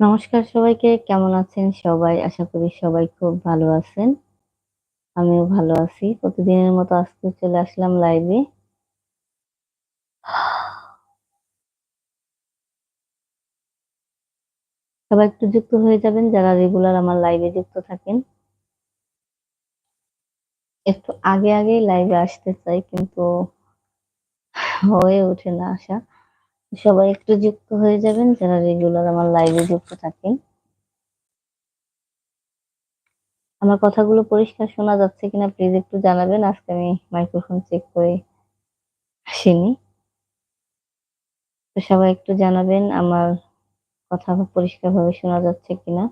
নমস্কার সবাইকে, কেমন আছেন সবাই? আশা করি সবাই খুব ভালো আছেন। আমিও ভালো আছি। প্রতিদিনের মতো আজকে চলে আসলাম লাইভে সবাই একটু যুক্ত হয়ে যাবেন, যারা রেগুলার আমার লাইভে যুক্ত থাকেন। একটু আগে আগেই লাইভে আসতে চাই, কিন্তু হয়ে ওঠে না আসা সবাই একটু যুক্ত হয়ে যাবেন, যারা রেগুলার আমার লাইভে যুক্ত থাকেন। আমার কথাগুলো পরিষ্কার শোনা যাচ্ছে কিনা প্লিজ একটু জানাবেন। আজকে আমি মাইক্রোফোন চেক করে আসিনি। সবাই একটু জানাবেন আমার কথা পরিষ্কারভাবে শোনা যাচ্ছে কিনা।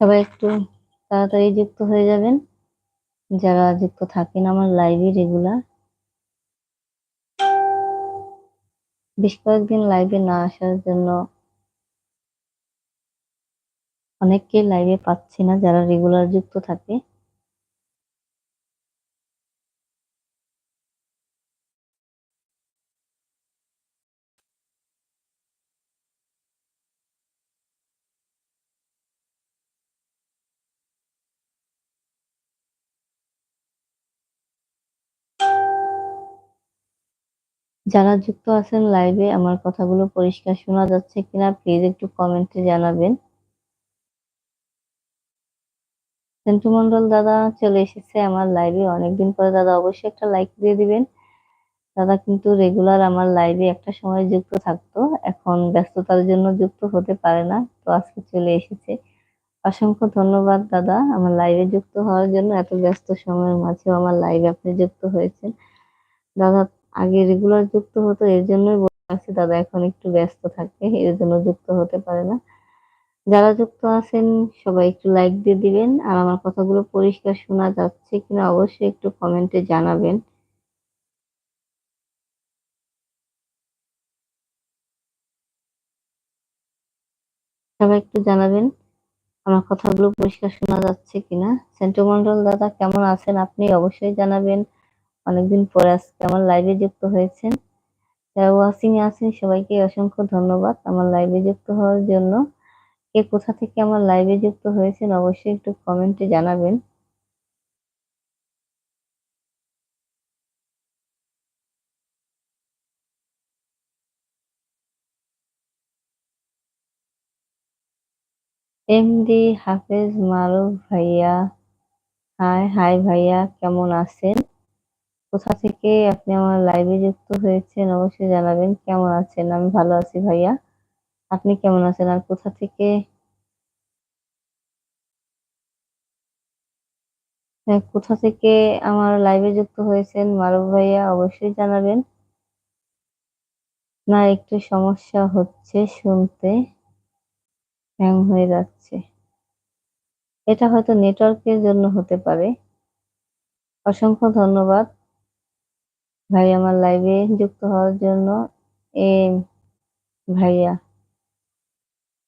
সবাই একটু তাড়াতাড়ি যুক্ত হয়ে যাবেন। যারা যুক্ত থাকেন আমার লাইভে রেগুলার বেশ কয়েকদিন লাইভে না আসার জন্য অনেককে লাইভে পাচ্ছি না যারা রেগুলার যুক্ত থাকে। যারা যুক্ত আছেন লাইভে আমার কথাগুলো পরিষ্কার শোনা যাচ্ছে কিনা প্লিজ একটু কমেন্টে জানাবেন। সেন্টু মন্ডল দাদা চলে এসেছে আমার লাইভে অনেকদিন পরে দাদা অবশ্যই একটা লাইক দিয়ে দিবেন। দাদা কিন্তু রেগুলার আমার লাইভে একটা সময় যুক্ত থাকতো। এখন ব্যস্ততার জন্য যুক্ত হতে পারে না, তো আজকে চলে এসেছে। অসংখ্য ধন্যবাদ দাদা, আমার লাইভে যুক্ত হওয়ার জন্য। এত ব্যস্ত সময়ের মাঝেও আমার লাইভে আপনি যুক্ত হয়েছেন। দাদা আগে রেগুলার যুক্ত হতো, এর জন্যই বলছি দাদা এখন একটু ব্যস্ত থাকে, এর জন্য যুক্ত হতে পারে না। যারা যুক্ত আছেন, সবাই একটু লাইক দিয়ে দিবেন, আর আমার কথাগুলো পরিষ্কার শোনা যাচ্ছে কিনা অবশ্যই একটু কমেন্টে জানাবেন। সবাই একটু জানাবেন, আমার কথাগুলো পরিষ্কার শোনা যাচ্ছে কিনা। সেন্টু মন্ডল দাদা কেমন আছেন? আপনি অবশ্যই জানাবেন। অনেকদিন পরে আজকে আমার লাইভে যুক্ত হয়েছেন। যারা ওয়াচিং এ আছেন, সবাইকে অসংখ্য ধন্যবাদ। আমার লাইভে যুক্ত হওয়ার জন্য কে কোথা থেকে আমার লাইভে যুক্ত হয়েছেন অবশ্যই একটু কমেন্টে জানাবেন। এমডি হাফেজ মারুফ ভাইয়া। হাই হাই ভাইয়া, কেমন আছেন? কোথা থেকে আপনি আমার লাইভে যুক্ত হয়েছেন অবশ্যই জানাবেন। কেমন আছেন? আমি ভালো আছি ভাইয়া। আপনি কেমন আছেন আর কোথা থেকে? হ্যাঁ, কোথা থেকে আমার লাইভে যুক্ত হয়েছেন মারুফ ভাইয়া অবশ্যই জানাবেন। না একটু সমস্যা হচ্ছে শুনতে। হ্যাং হয়ে যাচ্ছে। এটা হয়তো নেটওয়ার্কের জন্য হতে পারে। অসংখ্য ধন্যবাদ। ভাই আমার লাইভে যুক্ত হওয়ার জন্য এ ভাইয়া।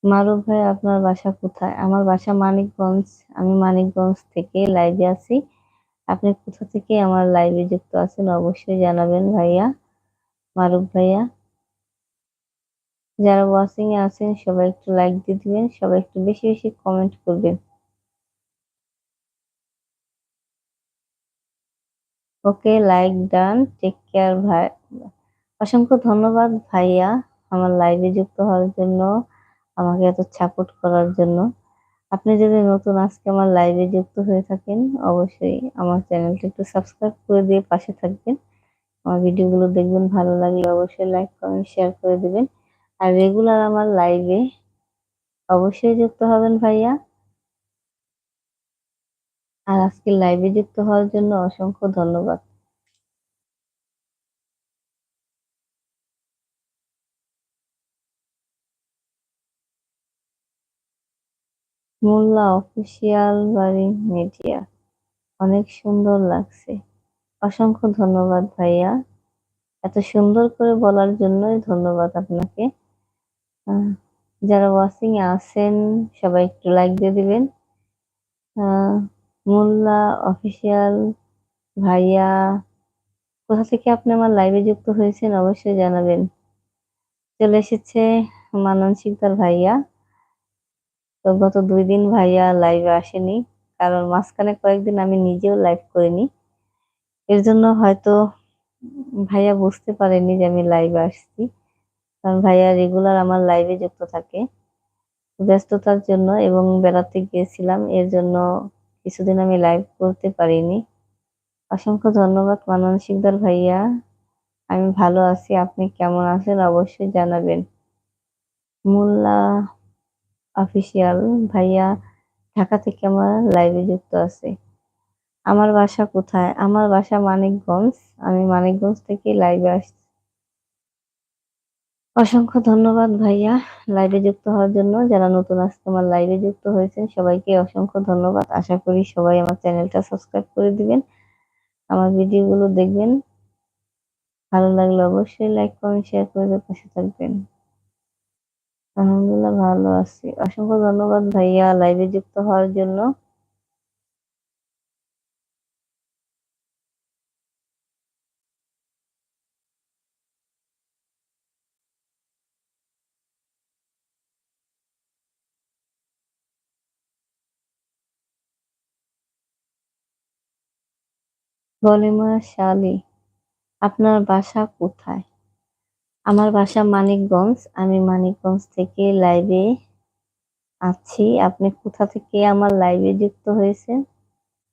মারুফ ভাই, আপনার বাসা কোথায়? আমার বাসা মানিকগঞ্জ। আমি মানিকগঞ্জ থেকে লাইভে আছি। আপনি কোথা থেকে আমার লাইভে যুক্ত আছেন অবশ্যই জানাবেন ভাইয়া, মারুফ ভাইয়া। যারা ওয়াচিং এ আছেন, সবাই একটু লাইক দিয়ে দিবেন, সবাই একটু বেশি বেশি কমেন্ট করবেন। Okay, like done, take care ভাই। অসংখ্য ধন্যবাদ ভাইয়া আমার লাইভে যুক্ত হওয়ার জন্য, আমাকে এত সাপোর্ট করার জন্য। আপনি যদি নতুন আজকে আমার লাইভে যুক্ত হয়ে থাকেন, অবশ্যই আমার চ্যানেলটা একটু সাবস্ক্রাইব করে দিয়ে পাশে থাকবেন। আমার ভিডিওগুলো দেখবেন, ভালো লাগলে অবশ্যই লাইক কমেন্ট শেয়ার করে দেবেন। আর রেগুলার আমার লাইভে অবশ্যই যুক্ত হবেন ভাইয়া। আর আজকে লাইভে যুক্ত হওয়ার জন্য অসংখ্য ধন্যবাদ। মোল্লা অফিসিয়াল বাড়ি মিডিয়া অনেক সুন্দর লাগছে। অসংখ্য ধন্যবাদ ভাইয়া। এত সুন্দর করে বলার জন্যই ধন্যবাদ আপনাকে। যারা ওয়াচিং এ আছেন, সবাই একটু লাইক দিয়ে দিবেন। মোল্লা, অফিসিয়াল ভাইয়া, কোথা থেকে আপনি আমার লাইভে যুক্ত হয়েছেন অবশ্যই জানাবেন। চলে এসেছে মানন শিকদার ভাইয়া। তো গত দুই দিন ভাইয়া লাইভে আসেনি, কারণ মাঝখানে কয়েকদিন আমি নিজেও লাইভ করিনি। এর জন্য হয়তো ভাইয়া বুঝতে পারেনি যে আমি লাইভে আসছি, কারণ ভাইয়া রেগুলার আমার লাইভে যুক্ত থাকে। ব্যস্ততার জন্য এবং বেড়াতে গিয়েছিলাম, এর জন্য কিছুদিন আমি লাইভ করতে পারিনি। অসংখ্য ধন্যবাদ মানন শিকদার ভাইয়া। আমি ভালো আছি, আপনি কেমন আছেন অবশ্যই জানাবেন। মোল্লা অফিসিয়াল ভাইয়া ঢাকা থেকে আমার লাইভে যুক্ত আছে? আমার বাসা কোথায়? আমার বাসা মানিকগঞ্জ। আমি মানিকগঞ্জ থেকে লাইভে আসছি। অসংখ্য ধন্যবাদ ভাইয়া লাইভে যুক্ত হওয়ার জন্য। যারা নতুন আসছে আমার লাইভে যুক্ত হয়েছেন, সবাইকে অসংখ্য ধন্যবাদ। আশা করি সবাই আমার চ্যানেলটা সাবস্ক্রাইব করে দিবেন, আমার ভিডিওগুলো দেখবেন। ভালো লাগলে অবশ্যই লাইক কমেন্ট শেয়ার করে পাশে থাকবেন। আলহামদুলিল্লাহ ভালো আছি। অসংখ্য ধন্যবাদ ভাইয়া লাইভে যুক্ত হওয়ার জন্য। বলিমা শালি, আপনার বাসা কোথায়? আমার বাসা মানিকগঞ্জ। আমি মানিকগঞ্জ থেকে লাইভে আছি। আপনি কোথা থেকে আমার লাইভে যুক্ত হয়েছেন?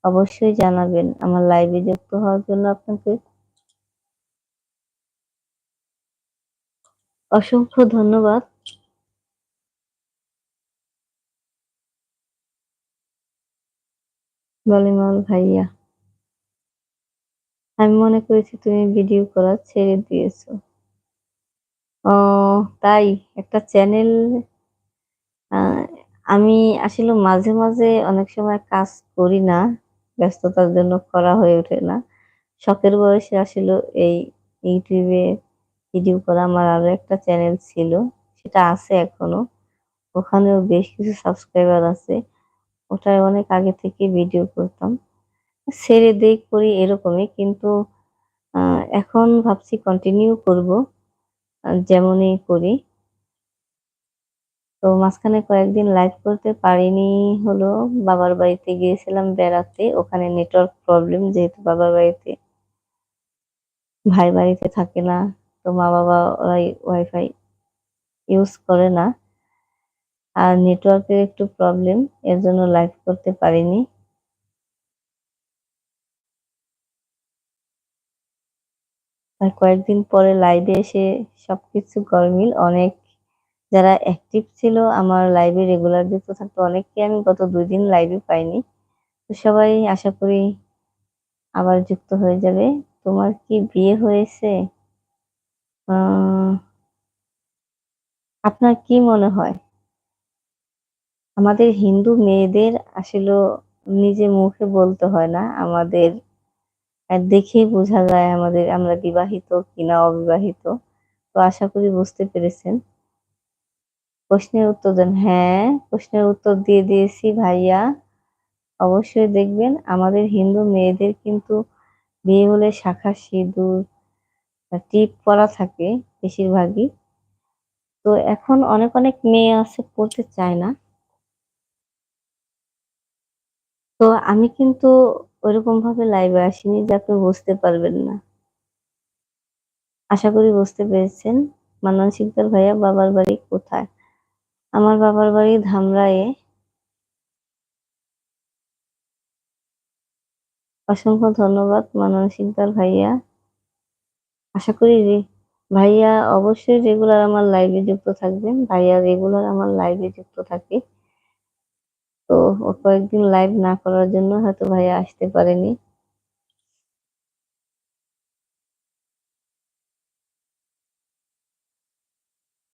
অবশ্যই জানাবেন। আমার লাইভে যুক্ত হওয়ার জন্য আপনাকে অসংখ্য ধন্যবাদ। বলিমাল ভাইয়া আমি মনে করেছি তুমি ভিডিও করা ছেড়ে দিয়েছ। ও, তাই একটা চ্যানেল আমি আসলে মাঝে মাঝে অনেক সময় কাজ করি না, ব্যস্ততার জন্য করা হয়ে ওঠে না। শখের বয়সে আসলে এই ইউটিউবে ভিডিও করা আমার আরও একটা চ্যানেল ছিল, সেটা আছে এখনও। ওখানেও বেশ কিছু সাবস্ক্রাইবার আছে। ওটায় অনেক আগে থেকে ভিডিও করতাম। ছেড়ে দেই, করি এরকমই। কিন্তু এখন ভাবছি কন্টিনিউ করব যেমনই করি। তো মাঝখানে কয়েকদিন লাইভ করতে পারিনি হলো। বাবার বাড়িতে গিয়েছিলাম বেড়াতে। ওখানে নেটওয়ার্ক প্রবলেম যেহেতু বাবার বাড়িতে। ভাই বাড়িতে থাকে না, তো মা বাবা ওরাই ওয়াইফাই ইউজ করে না। আর নেটওয়ার্কের একটু প্রবলেম এর জন্য লাইভ করতে পারিনি। আর কয়েকদিন পরে লাইভে এসে সবকিছু গরমিল। অনেক যারা অ্যাক্টিভ ছিল, আমার লাইভে রেগুলার যুক্ত থাকতো, অনেককে আমি গত দুই দিন লাইভে পাইনি। তো সবাই আশা করি আবার যুক্ত হয়ে যাবে। তোমার কি বিয়ে হয়েছে? আপনার কি মনে হয়? আমাদের হিন্দু মেয়েদের আসলে নিজে মুখে বলতে হয় না। আমাদের দেখেই বোঝা যায় আমাদের, আমরা বিবাহিত কিনা অবিবাহিত। তো আশা করি বুঝতে পেরেছেন। প্রশ্নের উত্তর দেন হ্যাঁ প্রশ্নের উত্তর দিয়ে দিয়েছি ভাইয়া। অবশ্যই দেখবেন আমাদের হিন্দু মেয়েদের কিন্তু বিয়ে হলে শাখা সিঁদুর টিপ পরা থাকে বেশিরভাগই। তো এখন অনেক অনেক মেয়ে আছে, পড়তে চায় না। তো আমি কিন্তু ওইরকম ভাবে লাইভে আসিনি যাতে বুঝতে পারবেন না। আশা করি বুঝতে পেরেছেন। মান্নান শিকদার ভাইয়া, বাবার বাড়ি কোথায়? আমার বাবার বাড়ি ধামরায়ে অসংখ্য ধন্যবাদ মানন সিকদার ভাইয়া। আশা করি ভাইয়া অবশ্যই রেগুলার আমার লাইভে যুক্ত থাকবেন। ভাইয়া রেগুলার আমার লাইভে যুক্ত থাকে। তো কয়েকদিন লাইভ না করার জন্য হয়তো ভাইয়া আসতে পারেনি।